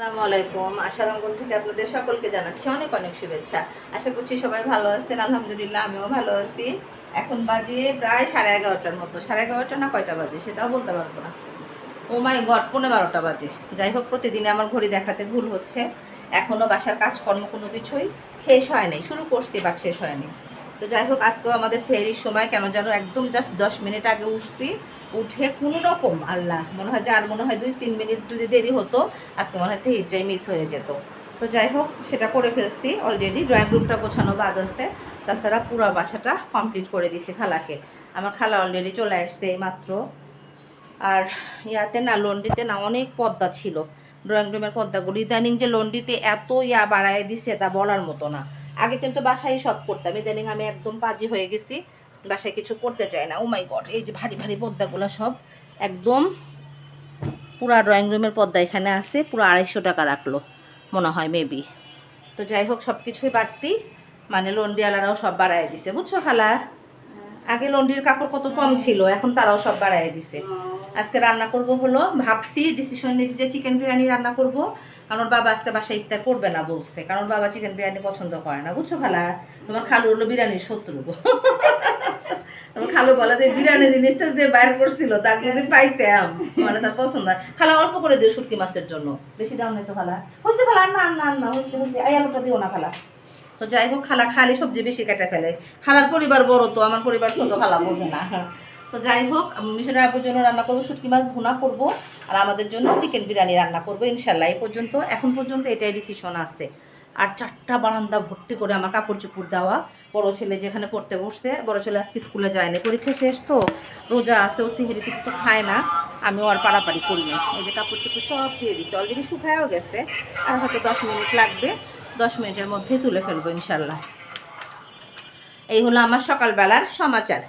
আসসালামু আলাইকুম। আশারঙ্গন থেকে আপনাদের সকলকে জানাচ্ছি অনেক অনেক শুভেচ্ছা। আশা করছি সবাই ভালো আছেন, আলহামদুলিল্লাহ আমিও ভালো আছি। এখন বাজে প্রায় সাড়ে এগারোটার মতো। সাড়ে এগারোটা না কয়টা বাজে সেটাও বলতে পারব না। ও মাই গড পনেরো বারোটা বাজে। যাই হোক প্রতিদিনে আমার ঘড়ি দেখাতে ভুল হচ্ছে। এখনও বাসার কাজকর্ম কোনো কিছুই শেষ হয় নাই। শুরু করছি বাট শেষ হয়নি। তো যাই হোক, আজকেও আমাদের সেহরির সময়। কেন যেন একদম জাস্ট দশ মিনিট আগে উঠছি। উঠে কোনো রকম আল্লাহ। মনে হয় যে আর মনে হয় দুই, তিন মিনিট যদি দেরি হতো, আজকে মনে হয় সেহরিটাই মিস হয়ে যেত। তো যাই হোক, সেটা করে ফেলছি অলরেডি ড্রয়িং রুমটা গোছানো বাদ আছে। তাছাড়া পুরো বাসাটা কমপ্লিট করে দিছি খালাকে। আমার খালা অলরেডি চলে আসছে মাত্র আর ইয়াতে না, লন্ডিতে না অনেক পর্দা ছিল। ড্রয়িং রুমের পর্দাগুলো ইদানিং যে লন্ডিতে এত ইয়া বাড়ায় দিছে তা বলার মতো না। আগে কিন্তু বাসায় সব করতাম। ইদানিং আমি একদম পাজি হয়ে গেছি। বাসায় কিছু করতে চায় না। ও মাই গড এই যে ভারী ভারী পর্দাগুলো সব একদম পুরা ড্রয়িং রুমের পর্দা এখানে আছে, পুরো আড়াইশো টাকা রাখল, মনে হয় মেবি তো যাই হোক সব কিছুই বাড়তি মানে লন্ড্রিওয়ালারাও সব বাড়ায় দিছে। বুঝছ খালা? আগে লন্ডির কাপড় কত কম ছিল, এখন তারাও সব বাড়ায় দিছে। আজকে রান্না করব হলো, ভাবছি ডিসিশন নিয়েছি যে চিকেন বিরিয়ানি রান্না করব, কারণ বাবা আজকে বাসায় ইফতার করবে না বলছে, কারণ বাবা চিকেন বিরিয়ানি পছন্দ করে না। বুঝছ খালা? তোমার খালু হলো বিরিয়ানির শত্রু। তোমার খালু বলে যে বিরিয়ানি জিনিসটা যে বাইর করছিল, তাকে যদি পাইতাম মানে তার পছন্দ হয়। খালা, অল্প করে দিও শুটকি মাছের জন্য। বেশি দাম নেই তো খালা। হচ্ছে খালা, না না না হচ্ছে হচ্ছে এই আলুটা দিও না খালা। তো যাই হোক, খালা খালি সবজি বেশি কেটে ফেলে। খালার পরিবার বড় তো, আমার পরিবার ছোট, খালা বোঝে না। তো যাই হোক, আমি মিশনের আপুর জন্য রান্না করব শুটকি মাছ, ভুনা করব। আর আমাদের জন্য চিকেন বিরিয়ানি রান্না করব, ইনশাল্লাহ। এই পর্যন্ত, এখন পর্যন্ত এটাই ডিসিশন আছে। আর চারটা বারান্দা ভর্তি করে আমার কাপড় চোপড় দেওয়া। বড় ছেলে যেখানে পড়তে বসছে, বড় ছেলে আজকে স্কুলে যায়নি। পরীক্ষা শেষ তো, রোজা আছে, ও সিহেরিতে কিছু খায় না। আমিও আর পাড়াপাড়ি করি না। এই যে কাপড় চুপড় সব দিয়ে দিচ্ছে অলরেডি শুকায়ও গেছে। আর হয়তো দশ মিনিট লাগবে। দশ মিনিটের মধ্যে তুলে ফেলব ইনশাল্লাহ এই হলো আমার সকালবেলার সমাচার।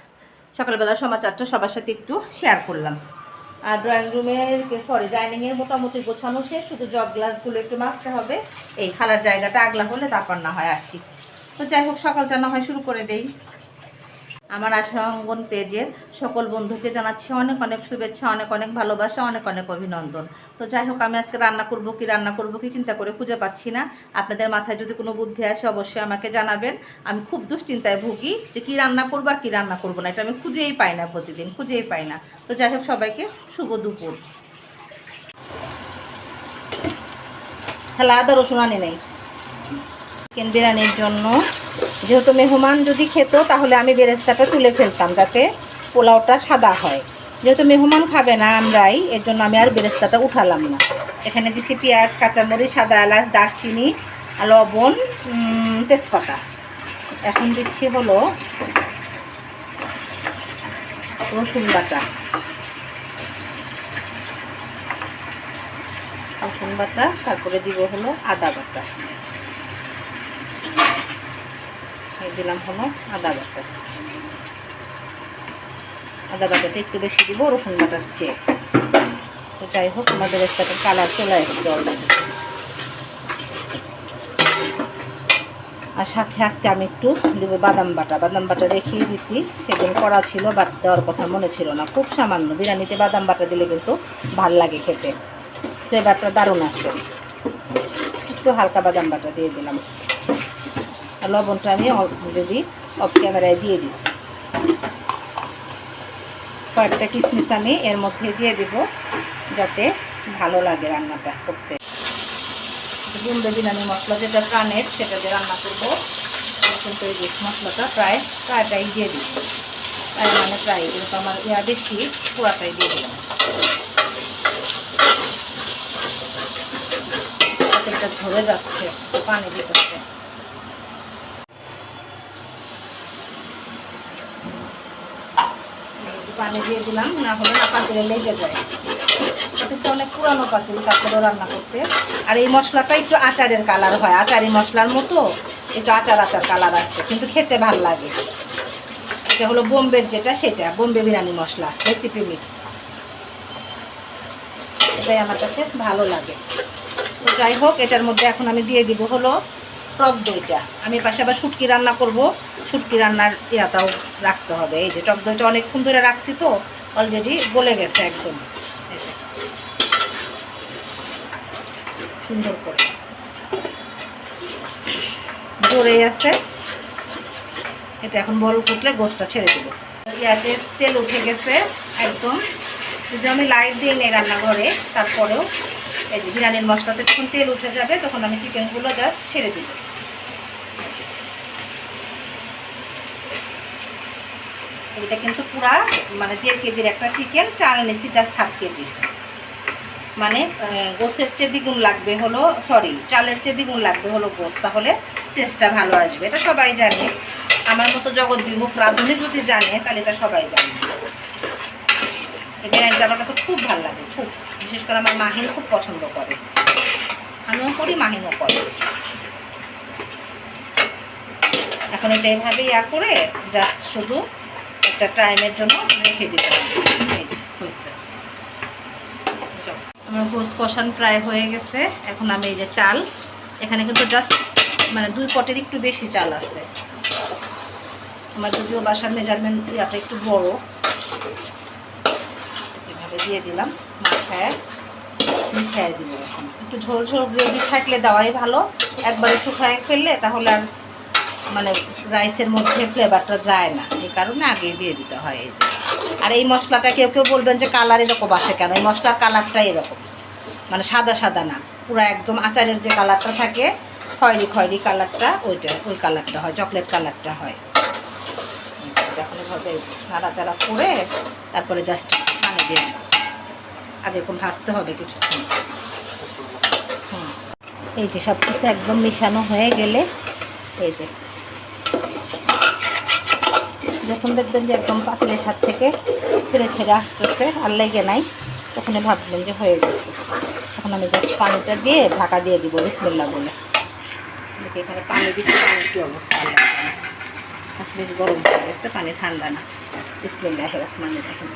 সকালবেলার সমাচারটা সবার সাথে একটু শেয়ার করলাম। আর ড্রয়িং রুমের সরি ডাইনিংয়ের মোটামুটি গোছানো শেষ, শুধু জগ গ্লাসগুলো একটু মাখতে হবে। এই খালার জায়গাটা আগলা হলে তারপর না হয় আসি। তো যাই হোক, সকালটা না হয় শুরু করে দেই। আমার আশা অঙ্গন পেজের সকল বন্ধুকে জানাচ্ছি অনেক অনেক শুভেচ্ছা, অনেক অনেক ভালোবাসা, অনেক অনেক অভিনন্দন। তো যাই হোক, আমি আজকে রান্না করব কি রান্না করব কি চিন্তা করে খুঁজে পাচ্ছি না। আপনাদের মাথায় যদি কোনো বুদ্ধি আসে, অবশ্যই আমাকে জানাবেন। আমি খুব দুশ্চিন্তায় ভুগি যে কি রান্না করব আর কী রান্না করব না, এটা আমি খুঁজেই পাই না প্রতিদিন, খুঁজেই পাই না। তো যাই হোক, সবাইকে শুভ দুপুর। হ্যালো আদা, রসুন আনি নেই। চিকেন বিরিয়ানির জন্য। যেহেতু মেহমান যদি খেত, তাহলে আমি বেরেস্তাটা তুলে ফেলতাম যাতে পোলাওটা সাদা হয়। যেহেতু মেহমান খাবে না আমরাই এর জন্য আমি আর বেরেস্তাটা উঠালাম না। এখানে দিচ্ছি পেঁয়াজ, কাঁচামরিচ, সাদা এলাচ, দারচিনি, লবণ তেজপাতা। এখন দিচ্ছি হলো রসুন বাটা। রসুন বাটা, তারপরে দিব হলো আদা বাটা। দিলাম হলো আদা বাটা। আদা বাটাটা একটু বেশি দিব, রসুন বাটার চেয়ে। তো যাই হোক, আমাদের একটা কালার চলে আসছে অলরেডি আর সাথে আজকে আমি একটু দেবো বাদাম বাটা। বাদাম বাটা রেখিয়ে দিছি, সেদিন করা ছিল, বাট দেওয়ার কথা মনে ছিল না। খুব সামান্য বিরিয়ানিতে বাদাম বাটা দিলে কিন্তু ভালো লাগে খেতে। ফ্লেভারটা দারুণ আসে। একটু হালকা বাদাম বাটা দিয়ে দিলাম। আর লবণটা আমি যদি অফ ক্যামেরায় দিয়ে দিচ্ছি কয়েকটা কিশমিশ আমি এর মধ্যে দিয়ে দেব যাতে ভালো লাগে রান্নাটা করতে। বুন্দে বিরিয়ানি মশলা যেটা প্রাণের, সেটা দিয়ে রান্না করব। কিন্তু এই মশলাটা প্রায় প্রায়টাই দিয়ে দিই প্রায় মানে প্রায়, কিন্তু আমার ইয়া বেশি, পুরাটাই দিয়ে দিলাম। ধরে যাচ্ছে পানি দিতে হবে একটু পানি দিয়ে দিলাম, না হলে না পাতিলে লেগে যায়। তো অনেক পুরানো পাতিল তারপরে রান্না করতে। আর এই মশলাটা একটু আচারের কালার হয়, আচারি মশলার মতো একটু আচার আচার কালার আসে কিন্তু খেতে ভালো লাগে। এটা হলো বোম্বের যেটা, সেটা, বোম্বে বিরিয়ানি মশলা রেসিপি মিক্স এটাই আমার কাছে ভালো লাগে। তো যাই হোক, এটার মধ্যে এখন আমি দিয়ে দিব হলো টক দইটা। আমি পাশে আবার শুটকি রান্না করব। শুটকি রান্নার ইয়াটাও রাখতে হবে। এই যে টক দইটা অনেকক্ষণ ধরে রাখছি তো অলরেডি গলে গেছে একদম। সুন্দর করে। জোরে আছে। এটা এখন বড় ফুটলে গোসটা ছেড়ে দেবো। ইয়াতে তেল উঠে গেছে একদম। যদি আমি লাইট দিয়ে নিই রান্নাঘরে, তারপরেও এই যে বিরিয়ানির মশলাতে যখন তেল উঠে যাবে, তখন আমি চিকেনগুলো জাস্ট ছেড়ে দিব। এটা কিন্তু পুরা মানে দেড় কেজির একটা চিকেন চাল নিচ্ছি জাস্ট হাফ কেজি। মানে আহ, গোস্তের চেয়ে দ্বিগুণ লাগবে হলো সরি চালের চেয়ে দ্বিগুণ লাগবে হলো গোস্ত তাহলে টেস্টটা ভালো আসবে। এটা সবাই জানে। আমার মতো জগৎ বিমুখ রাঁধুনি যদি জানে তাহলে এটা সবাই জানে। এই বিরিয়ানিটা আমার কাছে খুব ভালো লাগে খুব। বিশেষ করে আমার মাহিন খুব পছন্দ করে। আমিও করি মাহিনও করে। এখন এটা এইভাবে ইয়া করে জাস্ট শুধু একটা টাইমের জন্য রেখে দিতে আমার গোস্ত কষান প্রায় হয়ে গেছে। এখন আমি এই যে চাল, এখানে কিন্তু জাস্ট মানে দুই পটের একটু বেশি চাল আছে। আমার যদিও বাসার মেজারমেন্ট ইয়াটা একটু বড়। যেভাবে দিয়ে দিলাম, মাথায় মিশিয়ে দিব এখন। একটু ঝোল ঝোল গ্রেভি থাকলে দেওয়াই ভালো। একবারে শুকায় ফেললে তাহলে আর মানে রাইসের মধ্যে ফ্লেভারটা যায় না। এই কারণে আগে দিয়ে দিতে হয় এই যে। আর এই মশলাটা কেউ কেউ বলবেন যে কালার এরকম আসে কেন? এই মশলার কালারটা এরকম। মানে সাদা সাদা না। পুরো একদম আচারের যে কালারটা থাকে, খয়েরি খয়েরি কালারটা ওইটা ওই কালারটা হয় চকলেট কালারটা হয়। এখন এভাবে নাড়াচাড়া করে তারপরে জাস্ট পানি দিয়ে। আগে এরকম ভাজতে হবে কিছুক্ষণ। এই যে সব কিছু একদম মিশানো হয়ে গেলে, এই যে যখন দেখবেন যে একদম পাতিলের সাথ থেকে ছেড়ে ছেড়ে আসতেছে, আর লেগে নাই তখন ভাবলেন যে হয়ে গেছে। তখন আমি জাস্ট পানিটা দিয়ে ঢাকা দিয়ে দিব বিসমিল্লা বলে। এখানে পানি দিচ্ছি পানির কী অবস্থা। বেশ গরম হয়ে গেছে, পানি ঠান্ডা না। বিসমিল্লাহ রহমান রহিম।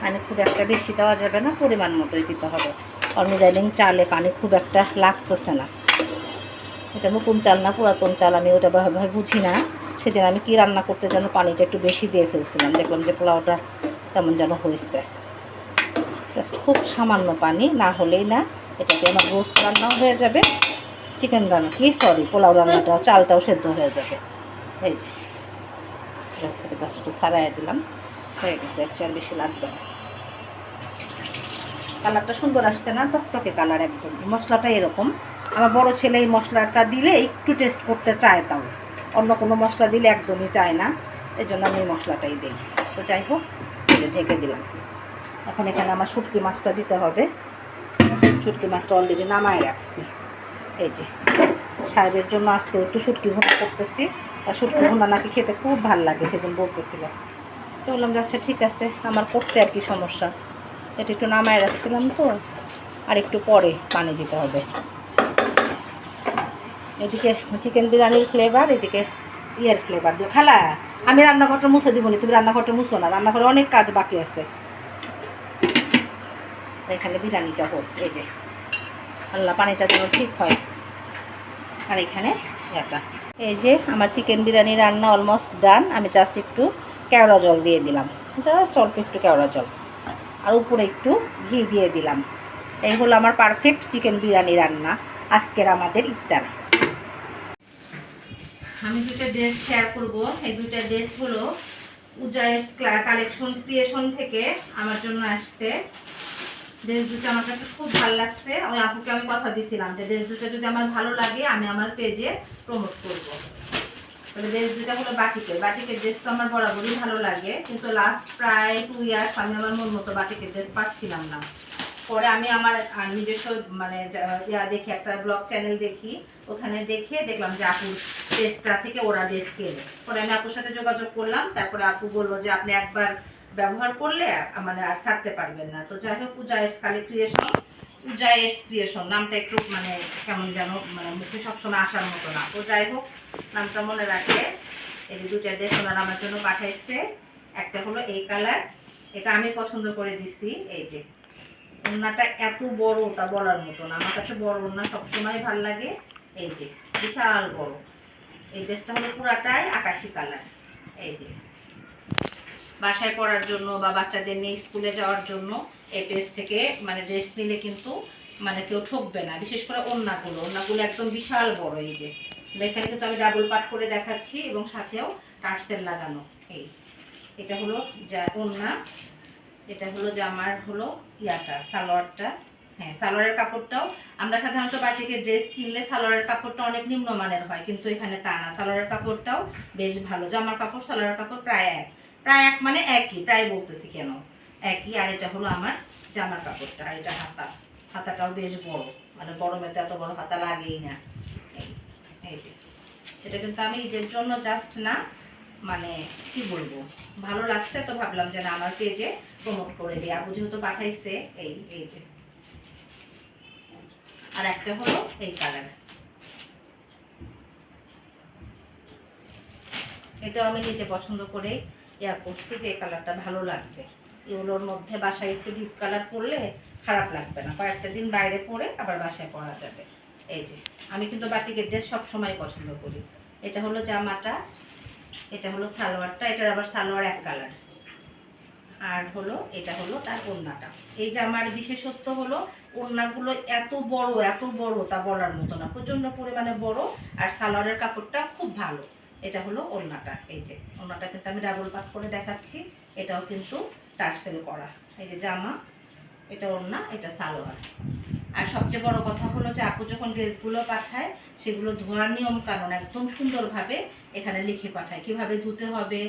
পানি খুব একটা বেশি দেওয়া যাবে না, পরিমাণ মতোই দিতে হবে। কারণ ইদানিং চালে পানি খুব একটা লাগতেছে না। এটা নতুন চাল না, পুরাতন চাল, আমি ওটা ভাবে বুঝি না। সেদিন আমি কি রান্না করতে যেন পানিটা একটু বেশি দিয়ে ফেলছিলাম, দেখলাম যে পোলাওটা কেমন যেন হয়েছে। জাস্ট খুব সামান্য পানি, না হলেই না, এটাতে আমার রোস্ট রান্নাও হয়ে যাবে চিকেন রান্না, কি সরি পোলাও রান্নাটাও, চালটাও সেদ্ধ হয়ে যাবে। এই যে গ্যাস থেকে জাস্ট একটু ছাড়াই দিলাম, হয়ে গেছে এক চার বেশি লাগবে না। কালারটা সুন্দর আসছে না, টকটকে কালার একদম মশলাটা এরকম। আমার বড় ছেলে এই মশলাটা দিলে একটু টেস্ট করতে চায় তাও। অন্য কোনো মশলা দিলে একদমই চায় না। এর জন্য আমি মশলাটাই দিই। তো যাই হোক ঢেকে দিলাম। এখন এখানে আমার শুটকি মাছটা দিতে হবে। শুটকি মাছটা অলরেডি নামায় রাখছি। এই যে, সাহেবের জন্য আজকে একটু শুটকি ভুনা করতেছি। আর শুটকি ভুনা নাকি খেতে খুব ভালো লাগে, সেদিন বলতেছিল। তো বললাম যে আচ্ছা ঠিক আছে, আমার করতে আর কি সমস্যা? এটা একটু নামায় রাখছিলাম তো, আর একটু পরে পানি দিতে হবে। এদিকে চিকেন বিরিয়ানির ফ্লেভার এদিকে ইয়ের ফ্লেভার দিয়ে খালা, আমি রান্নাঘরটা মুছে দিব না, তুমি রান্নাঘরটা মুছো না, রান্নাঘরে অনেক কাজ বাকি আছে। এখানে বিরিয়ানিটা হোক, এই যে। আল্লাহ, পানিটা যেন ঠিক হয়। আর এখানে একটা এই যে আমার চিকেন বিরিয়ানি রান্না অলমোস্ট ডান আমি জাস্ট একটু কেওড়া জল দিয়ে দিলাম। জাস্ট অল্প একটু কেওড়া জল। আর উপরে একটু ঘি দিয়ে দিলাম। এই হলো আমার পারফেক্ট চিকেন বিরিয়ানি রান্না, আজকের আমাদের ইফতার। আমি দুটো ড্রেস শেয়ার করব। এই দুটো ড্রেস হলো উজায়ের কালেকশন ক্রিয়েশন থেকে আমার জন্য আসছে। ড্রেস দুটো আমার কাছে খুব ভালো লাগছে। ওই আপুকে আমি কথা দিছিলাম যে ড্রেস দুটো যদি আমার ভালো লাগে, আমি আমার পেজে প্রমোট করব। তবে ড্রেস দুটো হলো বাটিকের। বাটিকের ড্রেস তো আমার বরাবরই ভালো লাগে। কিন্তু লাস্ট প্রায় টু ইয়ার্স আমি আমার মন মতো বাটিকের ড্রেস পাচ্ছিলাম না। পরে আমি আমার নিজস্ব মানে ইয়া দেখি, একটা ব্লগ চ্যানেল দেখি, ওখানে দেখে দেখলাম যে আপুর ড্রেসটা থেকে ওরা ড্রেস কেনে। পরে আমি আপুর সাথে যোগাযোগ করলাম, তারপরে আপু বলল যে আপনি একবার ব্যবহার করলে মানে আর ছাড়তে পারবেন না। তো যাই হোক, পূজা এস কালে ক্রিয়েশন পূজা এস ক্রিয়েশন নামটা একটু মানে কেমন যেন মানে মুখে সবসময় আসার মতো না। তো যাই হোক, নামটা মনে রাখলে এই দুটা ড্রেস ওনারা আমার জন্য পাঠাইছে, একটা হলো এই কালার এটা আমি পছন্দ করে দিছি, এই যে। ওড়নাটা এত বড় তা বলার মতো না। আমার কাছে বড় ওড়না সবসময় ভালো লাগে। এই যে, বিশাল বড়। এই ড্রেসটা হলো পুরাটাই আকাশি কালার। এই যে। বাসায় পড়ার জন্য বা বাচ্চাদের নিয়ে স্কুলে যাওয়ার জন্য এই ড্রেস থেকে মানে ড্রেস নিলে কিন্তু মানে কেউ ঠকবে না। বিশেষ করে ওন্নাগুলো ওন্নাগুলো একদম বিশাল বড়, এই যে। এখানে কিন্তু আমি ডাবল পাট করে দেখাচ্ছি এবং সাথেও টার্সেল লাগানো। এই। এটা হলো যা ওন্না এটা হলো জামার হলো ইয়াটা, সালোয়ারটা। হ্যাঁ সালোয়ারের কাপড়টাও আমরা সাধারণত বাটিকে ড্রেস কিনলে সালোয়ারের কাপড়টা অনেক নিম্নমানের হয়, কিন্তু এখানে তা না। সালোয়ারের কাপড়টাও বেশ ভালো। জামার কাপড়, সালোয়ারের কাপড় প্রায় এক। প্রায় এক মানে একই, প্রায় বলতেছি কেন? একই, আর এটা হলো আমার জামার কাপড়টা, আর এটা হাতা। হাতাটাও বেশ বড় মানে গরমে তো এত বড় হাতা লাগেই না। এই যে। এটা কিন্তু আমি ঈদের জন্য জাস্ট না মানে কি বলব? ভালো লাগছে তো ভাবলাম যে না আমার পেজে প্রমোট করে দিই। আপু যেহেতু পাঠাইছে, এই এই যে। আর একটা হলো এই কালার এটাও আমি নিজে পছন্দ করে ইয়া করছি যে কালারটা ভালো লাগবে। এগুলোর মধ্যে বাসায় একটু ডিপ কালার পরলে খারাপ লাগবে না। কয়েকটা দিন বাইরে পরে আবার বাসায় পরা যাবে। এই যে, আমি কিন্তু বাটিকের ড্রেস সবসময় পছন্দ করি। এটা হলো জামাটা এটা হলো সালোয়ারটা, এটার আবার সালোয়ার এক কালার। আর হলো, এটা হলো তার ওড়নাটা। এই জামার বিশেষত্ব হলো, ওড়নাগুলো এত বড় এত বড় তা বলার মতো না। প্রচণ্ড পরিমাণে বড় আর সালোয়ারের কাপড়টা খুব ভালো। এটা হলো ওড়নাটা। এই যে, ওড়নাটা কিন্তু আমি ডাবল পাট করে দেখাচ্ছি। এটাও কিন্তু টার্সেল করা। এই যে জামা, এটা ওড়না, এটা সালোয়ার। আর সবচেয়ে বড় কথা হলো যে আপু যখন ড্রেসগুলো পাঠায়, সেগুলো ধোয়ার নিয়ম কানুন একদম সুন্দরভাবে এখানে লিখে পাঠায়। কীভাবে ধুতে হবে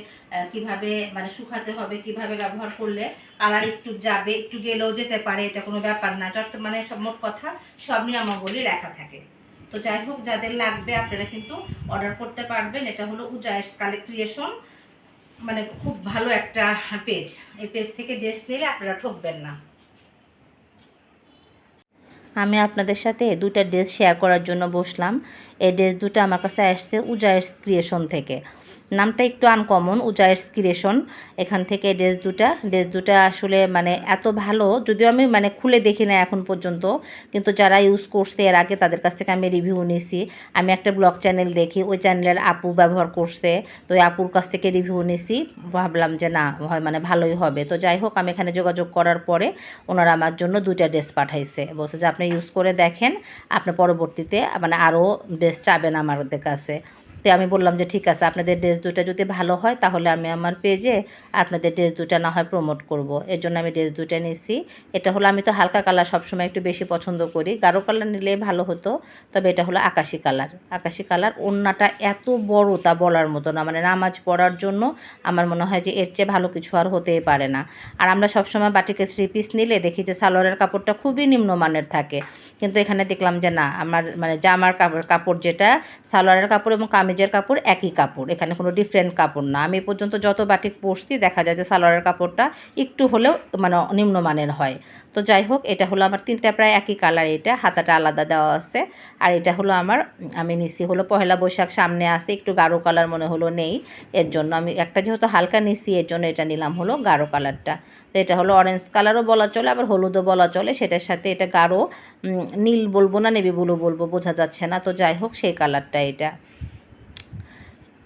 কীভাবে মানে শুকাতে হবে, কীভাবে ব্যবহার করলে কালার একটু যাবে, একটু গেলেও যেতে পারে, এটা কোনো ব্যাপার না। যত মানে মোট কথা, সব নিয়মাবলী লেখা থাকে। তো যাই হোক, যাদের লাগবে আপনারা কিন্তু অর্ডার করতে পারবেন। এটা হলো উজাইস কালেক্ট ক্রিয়েশন মানে খুব ভালো একটা পেজ এই পেজ থেকে ড্রেস নিলে আপনারা ঠকবেন না। আমি আপনাদের সাথে দুটা ড্রেস শেয়ার করার জন্য বসলাম। এই ড্রেস দুটো আমার কাছে আসছে উজায়ের ক্রিয়েশন থেকে। নামটা একটু আনকমন উজায়ের ক্রিয়েশন এখান থেকে ড্রেস দুটা ড্রেস দুটা আসলে মানে এত ভালো, যদিও আমি মানে খুলে দেখি না এখন পর্যন্ত, কিন্তু যারা ইউজ করছে এর আগে তাদের কাছ থেকে আমি রিভিউ নিয়েছি আমি একটা ব্লগ চ্যানেল দেখি, ওই চ্যানেলের আপু ব্যবহার করছে, তো ওই আপুর কাছ থেকে রিভিউ নিয়েছি ভাবলাম যে না, হয় মানে ভালোই হবে। তো যাই হোক, আমি এখানে যোগাযোগ করার পরে ওনারা আমার জন্য দুইটা ড্রেস পাঠাইছে। বলছে যে, আপনি ইউজ করে দেখেন, আপনি পরবর্তীতে মানে আরও ড্রেস চাবেন আমাদের কাছে। তো আমি বললাম যে, ঠিক আছে, আপনাদের ড্রেস দুটা যদি ভালো হয়, তাহলে আমি আমার পেজে আপনাদের ড্রেস দুটা না হয় প্রমোট করব। এর জন্য আমি ড্রেস দুটা নিছি। এটা হলো, আমি তো হালকা কালার সবসময় একটু বেশি পছন্দ করি। গাঢ় কালার নিলে ভালো হতো, তবে এটা হলো আকাশি কালার আকাশি কালার ওড়নাটা এত বড় তা বলার মতো না। মানে নামাজ পড়ার জন্য আমার মনে হয় যে, এর চেয়ে ভালো কিছু আর হতেই পারে না। আর আমরা সবসময় বাটিকে থ্রি পিস নিলে দেখি যে, সালোয়ারের কাপড়টা খুবই নিম্নমানের থাকে। কিন্তু এখানে দেখলাম যে, না, আমার মানে জামার কাপড় কাপড় যেটা, সালোয়ারের কাপড় এবং কামিজের কাপড় একই কাপড়। এখানে কোনো ডিফারেন্ট কাপড় না। আমি এ পর্যন্ত যত বাটিক পরছি, দেখা যায় যে সালোয়ারের কাপড়টা একটু হলেও মানে নিম্নমানের হয়। তো যাই হোক, এটা হলো আমার তিনটা প্রায় একই কালার এটা হাতাটা আলাদা দেওয়া আছে। আর এটা হলো আমার, আমি নিছি হলো পহেলা বৈশাখ, সামনে আছে একটু গাঢ় কালার মনে হলো নেই। এর জন্য আমি একটা যেহেতু হালকা নিছি, এর জন্য এটা নিলাম হলো গাঢ় কালারটা তো এটা হলো অরেঞ্জ কালারও বলা চলে, আবার হলুদও বলা চলে। সেটার সাথে এটা গাঢ় নীল বলব না নেভি ব্লু বলব, বোঝা যাচ্ছে না। তো যাই হোক, সেই কালারটা এটা।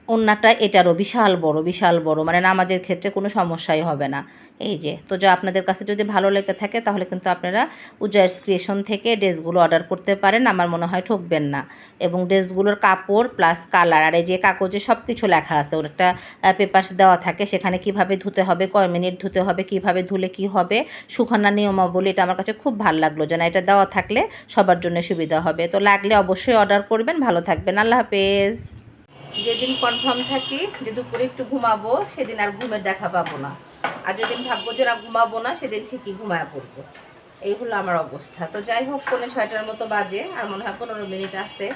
ওড়নাটা এটারও বিশাল বড় বিশাল বড়। মানে নামাজের ক্ষেত্রে কোনো সমস্যাই হবে না। এই যে, তো যা আপনাদের কাছে যদি ভালো লেগে থাকে, তাহলে কিন্তু আপনারা উজার্স ক্রিয়েশন থেকে ড্রেসগুলো অর্ডার করতে পারেন। আমার মনে হয় ঠকবেন না। এবং ড্রেসগুলোর কাপড় প্লাস কালার আর এই যে কাগজে সব কিছু লেখা আছে, ওর একটা পেপার্স দেওয়া থাকে। সেখানে কীভাবে ধুতে হবে, কয় মিনিট ধুতে হবে, কীভাবে ধুলে কি হবে শুকানোর নিয়মাবলী, এটা আমার কাছে খুব ভালো লাগল যেন এটা দেওয়া থাকলে সবার জন্য সুবিধা হবে। তো লাগলে অবশ্যই অর্ডার করবেন। ভালো থাকবেন। আল্লাহ হাফেজ। যেদিন কনফার্ম থাকি যে দুপুরে একটু ঘুমাবো, সেদিন আর ঘুমের দেখা পাবো না। আর যেদিন ভাববো যে না, ঘুমাবো না, সেদিন ঠিকই ঘুমায় পড়ব। এই হলো আমার অবস্থা। তো যাই হোক, পৌনে ছয়টার মতো বাজে, আর মনে হয় পনেরো মিনিট আছে।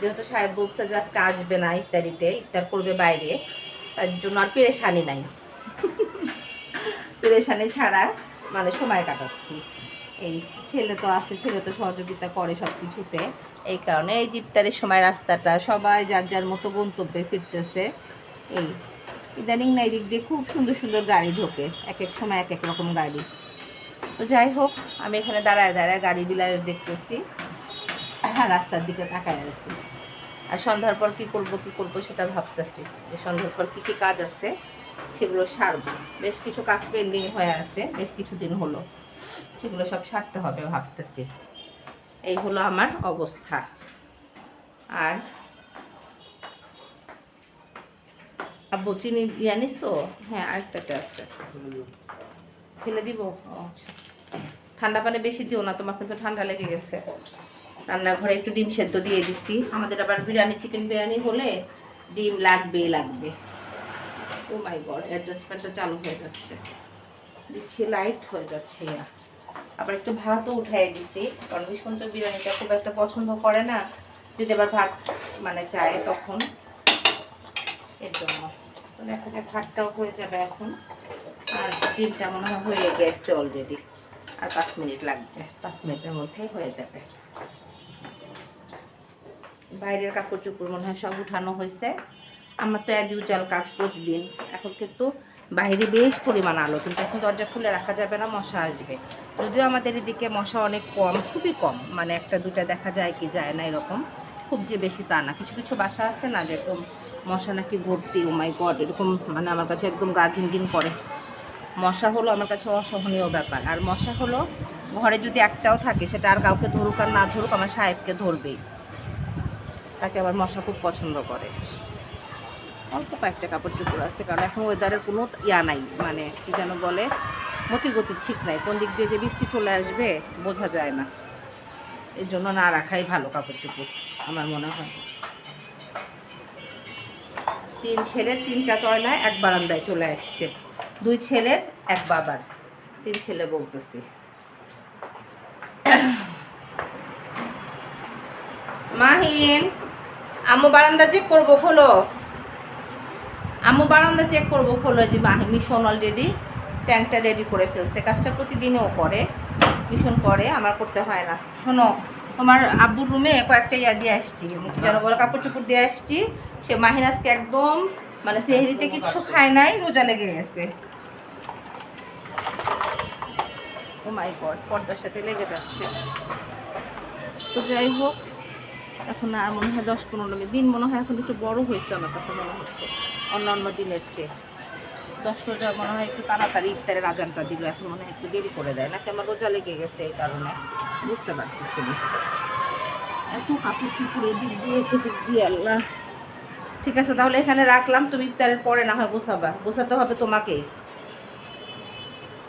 যেহেতু সাহেব বলছে যে আজকে আসবে না ইফতারিতে, ইফতার করবে বাইরে, তার জন্য আর পেরেশানি নাই। পেরেশানি ছাড়া মানে সময় কাটাচ্ছি। এই ছেলে তো আছে, ছেলে তো সহযোগিতা করে সব কিছুতে এই কারণে এই ইফতারের সময় রাস্তাটা সবাই যার যার মতো গন্তব্যে ফিরতেছে। এই, ইদানিং না এদিক দিয়ে খুব সুন্দর সুন্দর গাড়ি ঢোকে এক এক সময় এক এক রকম গাড়ি। তো যাই হোক, আমি এখানে দাঁড়ায় দাঁড়ায় গাড়ি বিলাস দেখতেছি হ্যাঁ রাস্তার দিকে তাকায় আছি। আর সন্ধ্যার পর কি করব কি করব সেটা ভাবতেছি, যে সন্ধ্যার পর কী কী কাজ আছে সেগুলো সারবো। বেশ কিছু কাজ পেন্ডিং হয়ে আছে, বেশ কিছুদিন হলো। সেগুলো সব সারতে হবে ভাবতেছি। এই হলো আমার অবস্থা। আর আব্বু চিনি আনিসো হ্যাঁ আরেকটাতে আছে। ফেলে দিব? আচ্ছা। ঠান্ডা পানি বেশি দিও না, তোমার কিন্তু ঠান্ডা লেগে গেছে। রান্নার ঘরে একটু ডিম সেদ্ধ দিয়ে দিছি। আমাদের আবার বিরিয়ানি, চিকেন বিরিয়ানি হলে ডিম লাগবে। লাগবে ও মাই গড অ্যাডজাস্টমেন্টটা চালু হয়ে যাচ্ছে। দিচ্ছি লাইট হয়ে যাচ্ছে, ইয়া। আবার একটু ভাতও উঠাই দিছি, কারণ ভীষণ তো বিরিয়ানিটা খুব একটা পছন্দ করে না। যদি আবার ভাত মানে চায় তখন। এর জন্য। দেখা যায় ভাতটাও হয়ে যাবে এখন। আর ডিমটা মনে হয় হয়ে গেছে অলরেডি আর পাঁচ মিনিট লাগবে। পাঁচ মিনিটের মধ্যেই হয়ে যাবে। বাইরের কাপড় চোপড় মনে হয় সব উঠানো হয়েছে। আমার তো অ্যাজ ইউজাল কাজ প্রতিদিন। এখন কিন্তু বাইরে বেশ পরিমাণ আলো, কিন্তু এখন দরজা খুলে রাখা যাবে না, মশা আসবে। যদিও আমাদের এদিকে মশা অনেক কম, খুবই কম মানে একটা দুটা দেখা যায় কি যায় না এরকম, খুব যে বেশি তা না। কিছু কিছু বাসা আছে না যেরকম মশা নাকি ভর্তি ও মাই গড এরকম মানে আমার কাছে একদম গা ঘিন ঘিন করে। মশা হলো আমার কাছে অসহনীয় ব্যাপার। আর মশা হলো ঘরে যদি একটাও থাকে, সেটা আর কাউকে ধরুক আর না ধরুক, আমার সাহেবকে ধরবেই। তাকে আবার মশা খুব পছন্দ করে। অল্প কয়েকটা কাপড় চোপড় আছে, কারণ এখন ওয়েদারের কোনো ইয়া নাই। মানে কি যেন বলে, মতিগতি ঠিক নাই। কোন দিক দিয়ে যে বৃষ্টি চলে আসবে, বোঝা যায় না। এর জন্য না রাখাই ভালো কাপড় চোপড়, আমার মনে হয়। তিন ছেলের তিনটা তয়লায় এক বারান্দায় চলে আসছে। দুই ছেলের, এক বাবার। তিন ছেলে বলতেছি। মাহিন, আম্মু বারান্দা চেক করব, খোলো। আম্মু বারান্দা চেক করব, খোলো যে মাহি মিশন অলরেডি ট্যাঙ্কটা রেডি করে ফেলছে। কাজটা প্রতিদিনও করে মিশন করে, আমার করতে হয় না। শোনো, তোমার আব্বুর রুমে কয়েকটা ইয়া দিয়ে আসছি। কি যেন বলো কাপড় চোপড় দিয়ে আসছি, সে মাহিন আজকে একদম মানে সেহরিতে কিচ্ছু খায় নাই, রোজা লেগে গেছে। গড পর্দার সাথে লেগে যাচ্ছে। তো যাই হোক এখন আর মনে হয় দশ পনেরো মিনিট দিন মনে হয় এখন একটু বড় হয়েছে আমার কাছে মনে হচ্ছে। অন্য অন্য দিনের চেয়ে। দশ রোজা মনে হয় একটু তাড়াতাড়ি ইফতারের আজানটা দিল এখন মনে হয় একটু দেরি করে দেয়। নাকি আমার রোজা লেগে গেছে এই কারণে বুঝতে পারতেছি না। এত কাপড় চুপড় এদিক দিয়ে সেদিক দিয়ে আল্লাহ। ঠিক আছে তাহলে এখানে রাখলাম। তুমি ইফতারের পরে না হয় গোছাবা। গোছাতে হবে তোমাকেই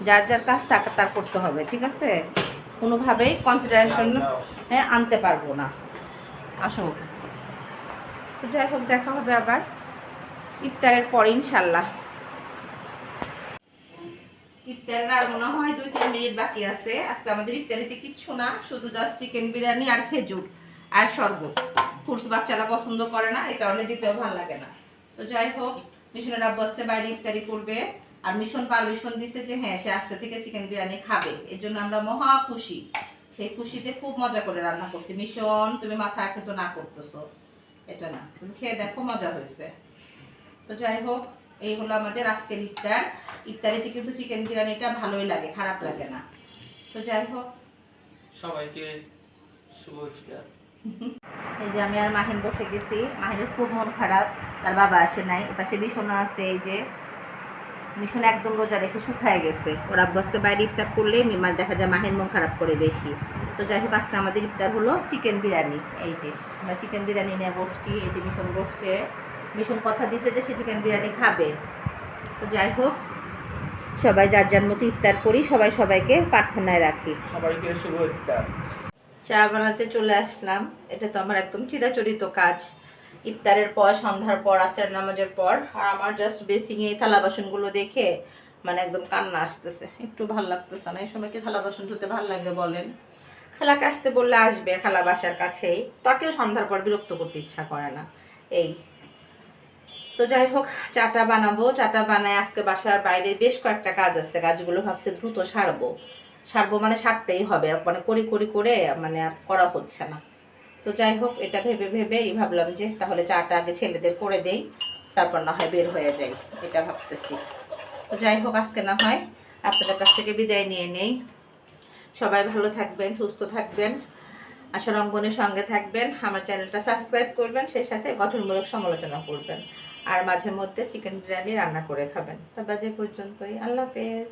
যার যার কাজ তাকে তার করতে হবে ঠিক আছে? কোনোভাবেই কনসিডারেশন হ্যাঁ আনতে পারব না। আসো। তো যাই হোক, দেখা হবে আবার। ইফতারের পরে ইনশাল্লাহ ইফতারের আর মনে হয় দুই, তিন মিনিট বাকি আছে। আজকে আমাদের ইফতারিতে কিচ্ছু না, শুধু জাস্ট চিকেন বিরিয়ানি আর খেজুর আর শরবত। ফ্রুটস বাচ্চারা পছন্দ করে না, এই কারণে দিতেও ভালো লাগে না। তো যাই হোক, মিশনের আব্বু আজকে বাইরে ইফতারি করবে। আর মিশন পারমিশন দিছে যে হ্যাঁ সে আজকে থেকে চিকেন বিরিয়ানি খাবে। এর জন্য আমরা মহা খুশি। সেই খুশিতে খুব মজা করে রান্না করছি। মিশন তুমি মাথা আঁকে তো না করতেছো। এটা না। তুমি খেয়ে দেখো মজা হয়েছে। তো যাই হোক এই হলো আমাদের আজকের ইফতার। ইফতারিতে কিন্তু চিকেন বিরিয়ানিটা ভালোই লাগে খারাপ লাগে না। তো যাই হোক। সবাইকে শুভ ইফতার। এই যে আমি আর মাহিন বসে গেছি। মাহিনের খুব মন খারাপ তার বাবা আসে নাই। এপাশে মিশনও আছে এই যে। মিশন একদম রোজা রেখে শুকায় গেছে। ওর আব্বু বাইরে ইফতার করলে মানে দেখা যায় মাহের মন খারাপ করে বেশি। তো যাই হোক আজকে আমাদের ইফতার হলো চিকেন বিরিয়ানি। এই যে আমরা চিকেন বিরিয়ানি নিয়ে বসছি এই যে মিশন বসছে। মিশন কথা দিছে যে সে চিকেন বিরিয়ানি খাবে। তো যাই হোক সবাই যার যার মতো ইফতার করি সবাই সবাইকে প্রার্থনায় রাখি। সবাইকে শুভ ইফতার। চা বানাতে চলে আসলাম। এটা তো আমার একদম চিরাচরিত কাজ। ইফতারের পর, সন্ধ্যার পর আসর নামাজের পর, আর আমার জাস্ট বেসিংয়ে থালা বাসনগুলো দেখে মানে একদম কান্না আসতেছে। একটু ভালো লাগতেছে না। এই সময় কি থালা বাসন ধুতে ভালো লাগে বলেন? খালাকে আসতে বললে আসবে খালা বাসার কাছেই। তাকেও সন্ধ্যার পর বিরক্ত করতে ইচ্ছা করে না। এই। তো যাই হোক, চাটা বানাবো। চাটা বানায় আজকে বাসার বাইরে বেশ কয়েকটা কাজ আছে। কাজগুলো ভাবছে দ্রুত সারবো। সারবো মানে সারতেই হবে। মানে করি করি করে মানে আর করা হচ্ছে না। তো যাই হোক, এটা ভেবে ভেবেই ভাবলাম যে তাহলে চাটা আগে ছেলেদের করে দেই, তারপর না হয় বের হয়ে যাই, এটা ভাবতেছি। তো যাই হোক, আজকে না হয় আপনাদের কাছ থেকে বিদায় নিয়ে নেই। সবাই ভালো থাকবেন, সুস্থ থাকবেন, আশা রঙ্গনের সঙ্গে থাকবেন, আমার চ্যানেলটা সাবস্ক্রাইব করবেন, সেই সাথে গঠনমূলক সমালোচনা করবেন, আর মাঝে মধ্যে চিকেন বিরিয়ানি রান্না করে খাবেন। তবে যে পর্যন্তই, আল্লাহ হাফেজ।